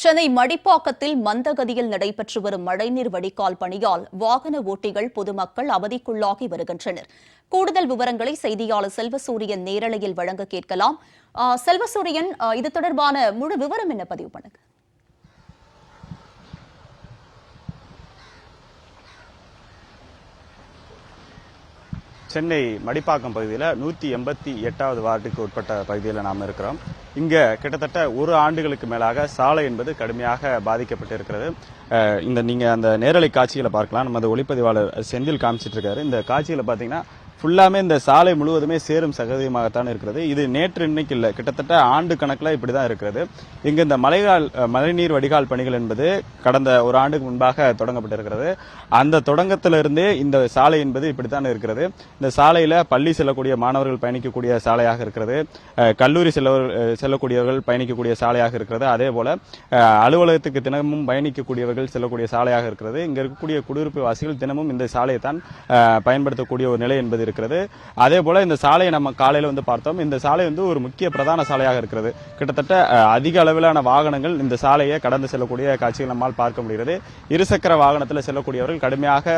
சென்னை மடிப்பாக்கத்தில் மந்தகதியில் நடைபெற்று வரும் மழைநீர் வடிகால் பணியால் வாகன ஓட்டிகள் பொதுமக்கள் அவதிக்குள்ளாகி வருகின்றனர். கூடுதல் விவரங்களை செய்தியாளர் செல்வசூரியன் நேரலையில் வழங்க கேட்கலாம். செல்வசூரியன் இது தொடர்பான முழு விவரம் என்ன? பதிவு பண்ணுங்க. சென்னை மடிப்பாக்கம் பகுதியில் நூற்றி எண்பத்தி எட்டாவது வார்டுக்கு உட்பட்ட பகுதியில் நாம் இருக்கிறோம். இங்கே கிட்டத்தட்ட ஒரு ஆண்டுகளுக்கு மேலாக சாலை என்பது கடுமையாக பாதிக்கப்பட்டு இருக்கிறது இந்த நீங்கள் அந்த நேரலை காட்சிகளை பார்க்கலாம். நமது ஒளிப்பதிவாளர் செந்தில் காமிச்சிட்டு இருக்காரு. இந்த காட்சியில் பார்த்தீங்கன்னா ஃபுல்லாமே இந்த சாலை முழுவதுமே சேரும் சகதியமாகத்தான் இருக்கிறது. இது நேற்று இன்னைக்கு இல்லை. கிட்டத்தட்ட ஆண்டு கணக்கில் இப்படி தான் இருக்கிறது. இங்கு இந்த மலைகால் மழைநீர் வடிகால் பணிகள் என்பது கடந்த ஒரு ஆண்டுக்கு முன்பாக தொடங்கப்பட்டிருக்கிறது. அந்த தொடங்கத்திலிருந்தே இந்த சாலை என்பது இப்படித்தான் இருக்கிறது. இந்த சாலையில் பள்ளி செல்லக்கூடிய மாணவர்கள் பயணிக்கக்கூடிய சாலையாக இருக்கிறது. கல்லூரி செல்லவர்கள் செல்லக்கூடியவர்கள் பயணிக்கக்கூடிய சாலையாக இருக்கிறது. அதே போல் அலுவலகத்துக்கு தினமும் பயணிக்கக்கூடியவர்கள் செல்லக்கூடிய சாலையாக இருக்கிறது. இங்கே இருக்கக்கூடிய குடியிருப்பு வாசிகள் தினமும் இந்த சாலையை தான் பயன்படுத்தக்கூடிய ஒரு நிலை என்பது இருக்கிறது. அதே போல இந்த சாலையை நம்ம காலையில் வந்து பார்த்தோம். இந்த சாலை வந்து ஒரு முக்கிய பிரதான சாலையாக இருக்கிறது. கிட்டத்தட்ட அதிக அளவிலான வாகனங்கள் இந்த சாலையை கடந்து செல்லக்கூடிய காட்சிகள் நம்மால் பார்க்க முடிகிறது. இருசக்கர வாகனத்தில் செல்லக்கூடியவர்கள் கடுமையாக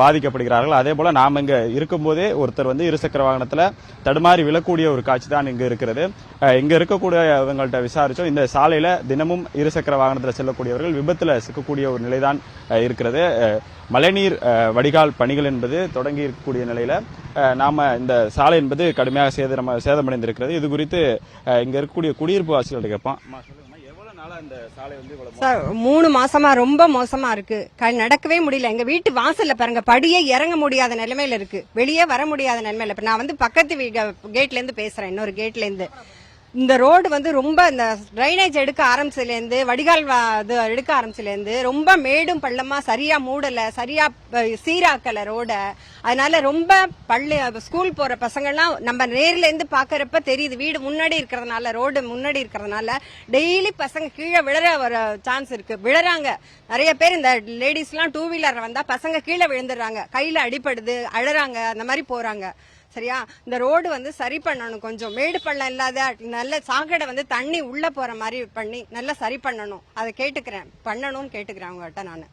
பாதிக்கப்படுகிறார்கள். அதே போல நாம் இங்கே இருக்கும்போதே ஒருத்தர் வந்து இருசக்கர வாகனத்தில் தடுமாறி விழக்கூடிய ஒரு காட்சி தான் இங்கே இருக்கிறது. இங்கே இருக்கக்கூடியவங்கள்ட்ட விசாரிச்சோம். இந்த சாலையில் தினமும் இருசக்கர வாகனத்தில் செல்லக்கூடியவர்கள் விபத்தில் சிக்கக்கூடிய ஒரு நிலைதான் இருக்கிறது. மழைநீர் வடிகால் பணிகள் என்பது தொடங்கி இருக்கக்கூடிய நிலையில் நாம இந்த சாலை என்பது கடுமையாக சேதம் சேதமடைந்திருக்கிறது. இது குறித்து இங்க இருக்கக்கூடிய குடியிருப்பு வாசிகள்ட்ட கேட்போம். சார் மூணு மாசமா ரொம்ப மோசமா இருக்கு. க- நடக்கவே முடியல. எங்க வீட்டு வாசல்ல பாருங்க படியே இறங்க முடியாத நிலைமையில இருக்கு. வெளியே வர முடியாத நிலைமையில. இப்ப நான் வந்து பக்கத்து கேட்ல இருந்து பேசுறேன் இன்னொரு கேட்ல இருந்து. இந்த ரோடு வந்து ரொம்ப இந்த ட்ரைனேஜ் எடுக்க ஆரம்பிச்சதுலேருந்து வடிகால் இது எடுக்க ஆரம்பிச்சதுலேருந்து ரொம்ப மேடும் பள்ளமாக சரியாக மூடலை சரியாக சீராக்கலை ரோடை ரோட அதனால ரொம்ப பள்ளி ஸ்கூல் போகிற பசங்கள்லாம் நம்ம நேர்லேருந்து பார்க்குறப்ப தெரியுது. வீடு முன்னாடி இருக்கிறதுனால ரோடு முன்னாடி இருக்கிறதுனால டெய்லி பசங்க கீழே விழற வர சான்ஸ் இருக்குது விழறாங்க. நிறைய பேர் இந்த லேடிஸ்லாம் டூ வீலர் வந்தால் பசங்க கீழே விழுந்துடுறாங்க. கையில் அடிபடுது அழறாங்க அந்த மாதிரி போகிறாங்க சரியா? இந்த ரோடு வந்து சரி பண்ணணும் கொஞ்சம். மேடு பள்ளம் இல்லாத நல்ல சாக்கடை வந்து தண்ணி உள்ள போற மாதிரி பண்ணி நல்லா சரி பண்ணணும். அதை கேட்டுக்கிறேன். பண்ணணும்னு கேட்டுக்கிறேன் அவங்ககிட்ட நான்.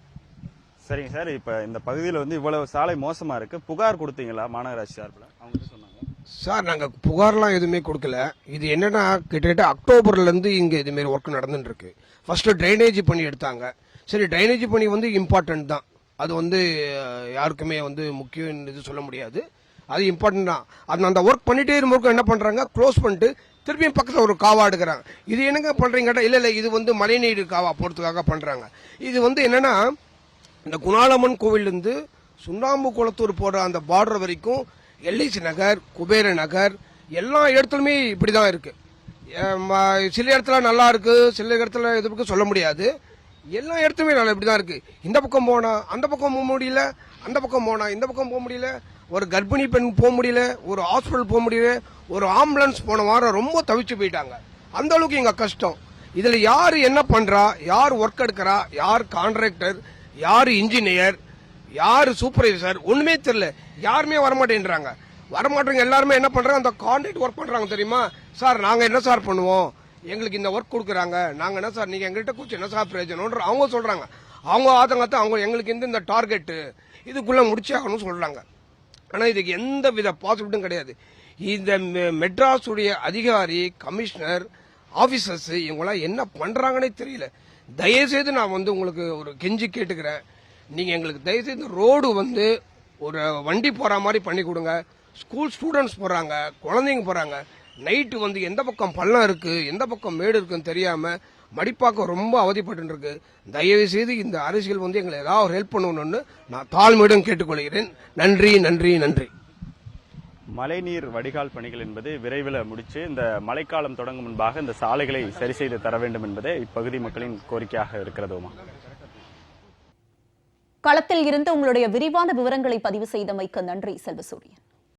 சரிங்க சார். இப்ப இந்த பகுதியில் வந்து இவ்வளவு சாலை மோசமா இருக்கு. புகார் கொடுத்தீங்களா மாநகராட்சி சார்பில்? அவங்க சொன்னாங்க. சார் நாங்க புகார்லாம் எதுவுமே கொடுக்கல. இது என்னன்னா கிட்டத்தட்ட அக்டோபர்ல இருந்து இங்க இது மாதிரி ஒர்க் நடந்துட்டு இருக்கு ஃபர்ஸ்ட் ட்ரைனேஜ் பண்ணி எடுத்தாங்க. சரி ட்ரைனேஜ் பண்ணி வந்து இம்பார்ட்டன்ட் தான். அது வந்து யாருக்குமே வந்து முக்கியம் இது சொல்ல முடியாது. அது இம்பார்ட்டன்ட் தான். அது அந்த ஒர்க் பண்ணிட்டே இருக்கும்போது என்ன பண்றாங்க? க்ளோஸ் பண்ணிட்டு திருப்பியும் பக்கத்தில் ஒரு காவா எடுக்கிறாங்க. இது என்னங்க பண்ணுறீங்க கேட்டால் இல்ல இல்ல இது வந்து மழைநீர் காவா போறதுக்காக பண்றாங்க. இது வந்து என்னன்னா இந்த குணாலம்மன் கோவிலிருந்து சுண்ணாம்பு குளத்தூர் போற அந்த பார்டர் வரைக்கும் எல்ஐசி நகர் குபேர நகர் எல்லா இடத்துலையுமே இப்படிதான் இருக்கு. இருக்குது சில இடத்துல நல்லா இருக்கு சில இடத்துல இது பக்கம் சொல்ல முடியாது. எல்லா இடத்துலயுமே நல்லா இப்படிதான் இருக்கு. இந்த பக்கம் போனா அந்த பக்கம் போக முடியல. அந்த பக்கம் போனா இந்த பக்கம் போக முடியல. ஒரு கர்ப்பிணி பெண் போக முடியல. ஒரு ஹாஸ்பிட்டல் போக முடியல. ஒரு ஆம்புலன்ஸ் போன வாரம் ரொம்ப தவிச்சு போயிட்டாங்க. அந்த அளவுக்கு எங்க கஷ்டம். இதுல யாரு என்ன பண்றா? யார் ஒர்க் எடுக்கிறா? யார் கான்ட்ராக்டர் யார் இன்ஜினியர் யார் சூப்பர்வைசர் ஒண்ணுமே தெரியல. யாருமே வரமாட்டேன்றாங்க. வரமாட்டேங்க எல்லாருமே என்ன பண்றாங்க? அந்த கான்ட்ராக்ட் ஒர்க் பண்றாங்க தெரியுமா? சார் நாங்க என்ன சார் பண்ணுவோம்? எங்களுக்கு இந்த ஒர்க் கொடுக்குறாங்க. நாங்க என்ன சார் நீங்க எங்கள்கிட்ட கூச்சு என்ன சார் பிரயோஜனம்ன்ற அவங்க சொல்றாங்க. அவங்க ஆதங்கத்தை அவங்க எங்களுக்கு இந்த இந்த டார்கெட்டு இதுக்குள்ளே முடிச்சே ஆகணும்னு சொல்றாங்க இதுக்கு எந்த வித பாசிபிலிட்டும் கிடையாது. இந்த மெ- மெட்ராஸுடைய அதிகாரி கமிஷனர் ஆஃபீஸர்ஸ் இவங்களாம் என்ன பண்ணுறாங்கன்னே தெரியல. தயவுசெய்து நான் வந்து உங்களுக்கு ஒரு கெஞ்சி கேட்டுக்கிறேன். நீங்கள் எங்களுக்கு தயவுசெய்து ரோடு வந்து ஒரு வண்டி போகிற மாதிரி பண்ணி கொடுங்க. ஸ்கூல் ஸ்டூடெண்ட்ஸ் போகிறாங்க குழந்தைங்க போகிறாங்க நைட்டு வந்து எந்த பக்கம் பள்ளம் இருக்குது எந்த பக்கம் மேடு இருக்குன்னு தெரியாமல் மடிப்பாக்கம் ரொம்ப அவதிப்பட்டு இருக்கு தயவு செய்து இந்த அரசியல் வந்து எங்களை ஏதாவது ஒரு ஹெல்ப் பண்ணணும்னு நான் தாழ்மையுடன் கேட்டுக்கொள்கிறேன். நன்றி நன்றி நன்றி. மழைநீர் வடிகால் பணிகள் என்பது விரைவில் முடிச்சு இந்த மழைக்காலம் தொடங்கும் முன்பாக இந்த சாலைகளை சரி செய்து தர வேண்டும் என்பதே இப்பகுதி மக்களின் கோரிக்கையாக இருக்கிறதுமா களத்தில் இருந்து உங்களுடைய விரிவான விவரங்களை பதிவு செய்தமைக்கு நன்றி செல்வசூரியன்